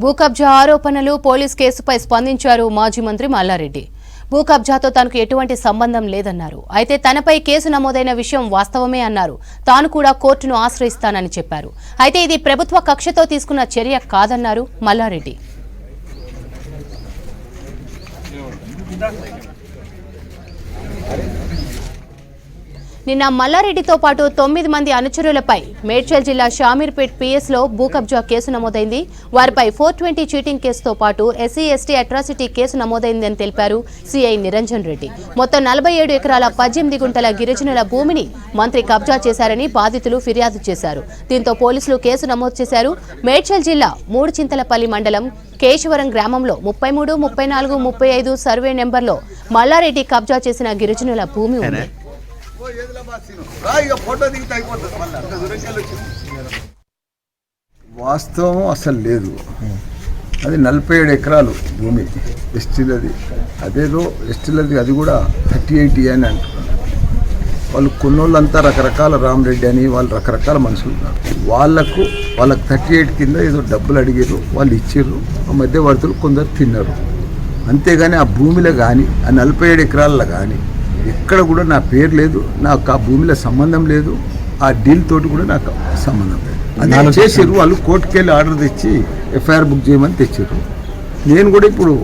భూకబ్జా ఆరోపణలు పోలీస్ కేసుపై స్పందించారు మాజీ మంత్రి మల్లారెడ్డి. భూకబ్జాతో తనకు ఎటువంటి సంబంధం లేదన్నారు. అయితే తనపై కేసు నమోదైన విషయం వాస్తవమే అన్నారు. తాను కూడా కోర్టును ఆశ్రయిస్తానని చెప్పారు. అయితే ఇది ప్రభుత్వ కక్షతో తీసుకున్న చర్య కాదన్నారు మల్లారెడ్డి. నిన్న మల్లారెడ్డితో పాటు తొమ్మిది మంది అనుచరులపై మేడ్చల్ జిల్లా షామీర్పేట్ పిఎస్లో భూ కబ్జా కేసు నమోదైంది. వారిపై ఫోర్ ట్వంటీ చీటింగ్ కేసుతో పాటు ఎస్సీ ఎస్టీ అట్రాసిటీ కేసు నమోదైందని తెలిపారు సిఐ నిరంజన్ రెడ్డి. మొత్తం నలభై ఏడు ఎకరాల పద్దెనిమిది గుంటల గిరిజనుల భూమిని మంత్రి కబ్జా చేశారని బాధితులు ఫిర్యాదు చేశారు. దీంతో పోలీసులు కేసు నమోదు చేశారు. మేడ్చల్ జిల్లా మూడు చింతలపల్లి మండలం కేశవరం గ్రామంలో ముప్పై మూడు ముప్పై నాలుగు ముప్పై ఐదు సర్వే నెంబర్లో మల్లారెడ్డి కబ్జా చేసిన గిరిజనుల భూమి ఉంది. ఫోటో దిగితే అయిపోతుంది మళ్ళీ. అంత వచ్చింది. వాస్తవం అసలు లేదు. అది నలభై ఏడు ఎకరాలు భూమి. ఎస్టీలది. అదేదో ఎస్టీలది అది కూడా థర్టీ ఎయిట్ అని అంటున్నారు. వాళ్ళు కొన్నోళ్ళంతా రకరకాల రామరెడ్డి అని వాళ్ళు రకరకాల మనుషులు ఉన్నారు. వాళ్ళకు వాళ్ళకి థర్టీ ఎయిట్ కింద ఏదో డబ్బులు అడిగారు వాళ్ళు ఇచ్చారు ఆ మధ్యవర్తులు కొందరు తిన్నారు. అంతేగాని ఆ భూమిలో కానీ ఆ నలభై ఏడు ఎకరాల్లో కానీ ఎక్కడ కూడా నా పేరు లేదు నాకు ఆ భూమిలో సంబంధం లేదు ఆ డీల్ తోటి కూడా నాకు సంబంధం లేదు. అది చేసారు వాళ్ళు కోర్టుకి వెళ్ళి ఆర్డర్ తెచ్చి ఎఫ్ఐఆర్ బుక్ చేయమని తెచ్చారు నేను కూడా ఇప్పుడు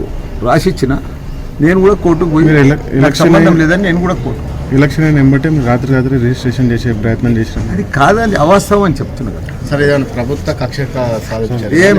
రాసిచ్చిన నేను కూడా కోర్టుకు పోయి సంబంధం లేదని నేను కూడా కోర్టు. ఎలక్షన్ అయిన వెంబటే మీరు రాత్రి రాత్రి రిజిస్ట్రేషన్ చేసే ప్రయత్నం చేసినాం. అది కాదని అవాస్తవం అని చెప్తున్నా కదా. సరే ప్రభుత్వ కక్ష ఏం